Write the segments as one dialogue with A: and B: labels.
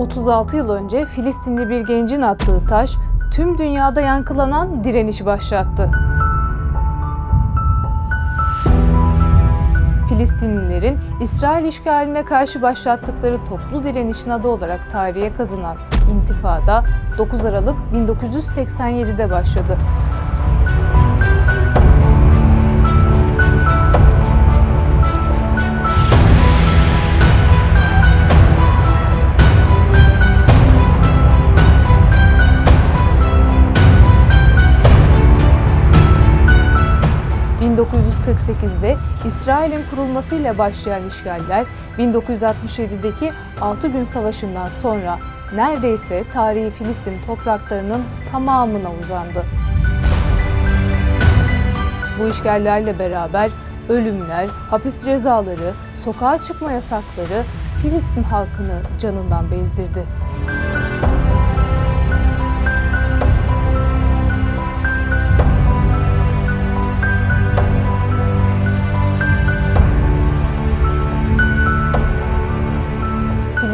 A: 36 yıl önce Filistinli bir gencin attığı taş tüm dünyada yankılanan direnişi başlattı. Filistinlilerin İsrail işgaline karşı başlattıkları toplu direnişin adı olarak tarihe kazınan intifada 9 Aralık 1987'de başladı. 1948'de İsrail'in kurulmasıyla başlayan işgaller 1967'deki 6 gün savaşından sonra neredeyse tarihi Filistin topraklarının tamamına uzandı. Bu işgallerle beraber ölümler, hapis cezaları, sokağa çıkma yasakları Filistin halkını canından bezdirdi.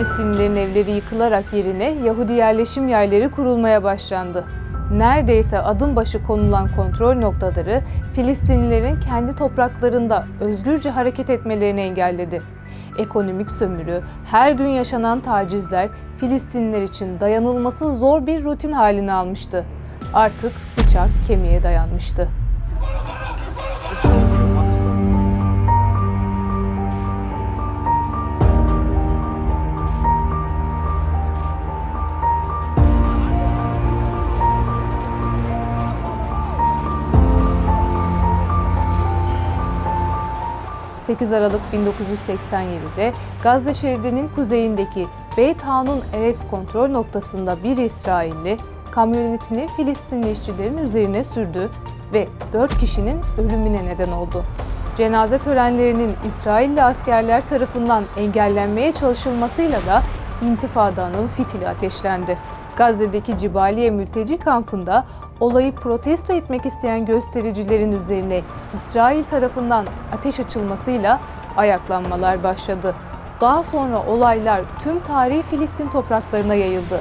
A: Filistinlilerin evleri yıkılarak yerine Yahudi yerleşim yerleri kurulmaya başlandı. Neredeyse adım başı konulan kontrol noktaları Filistinlilerin kendi topraklarında özgürce hareket etmelerini engelledi. Ekonomik sömürü, her gün yaşanan tacizler Filistinliler için dayanılması zor bir rutin halini almıştı. Artık bıçak kemiğe dayanmıştı. 8 Aralık 1987'de Gazze şeridinin kuzeyindeki Beit Hanun Erez kontrol noktasında bir İsrailli kamyonetini Filistinli işçilerin üzerine sürdü ve 4 kişinin ölümüne neden oldu. Cenaze törenlerinin İsrailli askerler tarafından engellenmeye çalışılmasıyla da intifadanın fitili ateşlendi. Gazze'deki Cibaliye mülteci kampında olayı protesto etmek isteyen göstericilerin üzerine İsrail tarafından ateş açılmasıyla ayaklanmalar başladı. Daha sonra olaylar tüm tarihi Filistin topraklarına yayıldı.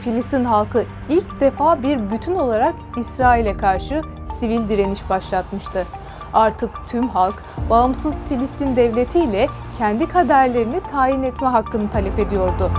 A: Filistin halkı ilk defa bir bütün olarak İsrail'e karşı sivil direniş başlatmıştı. Artık tüm halk bağımsız Filistin devleti ile kendi kaderlerini tayin etme hakkını talep ediyordu.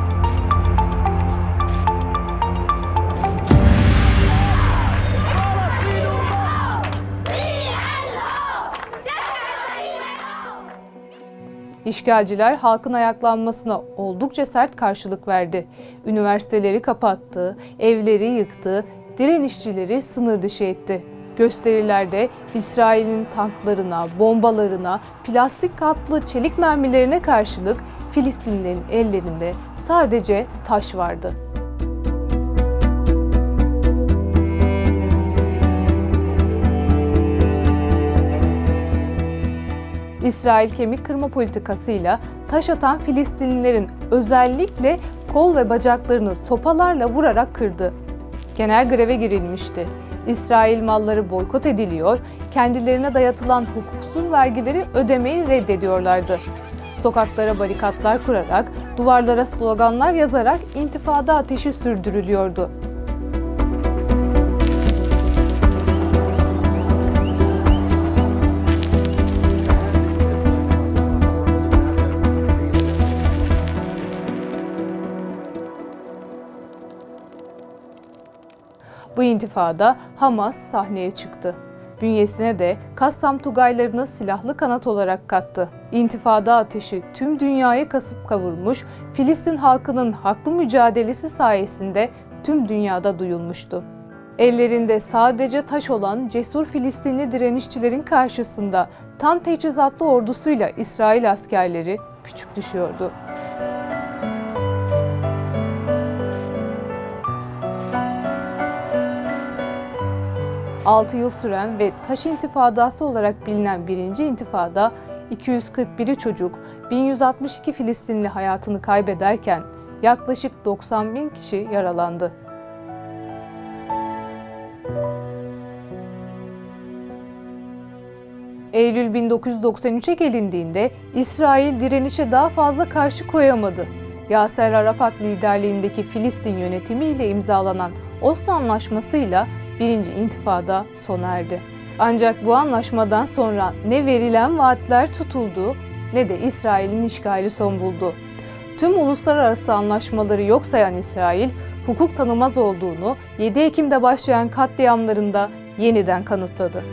A: İşgalciler halkın ayaklanmasına oldukça sert karşılık verdi. Üniversiteleri kapattı, evleri yıktı, direnişçileri sınır dışı etti. Gösterilerde İsrail'in tanklarına, bombalarına, plastik kaplı çelik mermilerine karşılık Filistinlilerin ellerinde sadece taş vardı. İsrail kemik kırma politikasıyla taş atan Filistinlilerin özellikle kol ve bacaklarını sopalarla vurarak kırdı. Genel greve girilmişti. İsrail malları boykot ediliyor, kendilerine dayatılan hukuksuz vergileri ödemeyi reddediyorlardı. Sokaklara barikatlar kurarak, duvarlara sloganlar yazarak intifada ateşi sürdürülüyordu. Bu intifada Hamas sahneye çıktı. Bünyesine de Kassam Tugaylarını silahlı kanat olarak kattı. İntifada ateşi tüm dünyayı kasıp kavurmuş, Filistin halkının haklı mücadelesi sayesinde tüm dünyada duyulmuştu. Ellerinde sadece taş olan cesur Filistinli direnişçilerin karşısında tam teçhizatlı ordusuyla İsrail askerleri küçük düşüyordu. 6 yıl süren ve taş intifadası olarak bilinen birinci intifada 241 çocuk, 1162 Filistinli hayatını kaybederken yaklaşık 90 bin kişi yaralandı. Eylül 1993'e gelindiğinde İsrail direnişe daha fazla karşı koyamadı. Yaser Arafat liderliğindeki Filistin yönetimiyle imzalanan Oslo Anlaşması'yla birinci intifada sona erdi. Ancak bu anlaşmadan sonra ne verilen vaatler tutuldu ne de İsrail'in işgali son buldu. Tüm uluslararası anlaşmaları yok sayan İsrail, hukuk tanımaz olduğunu 7 Ekim'de başlayan katliamlarında yeniden kanıtladı.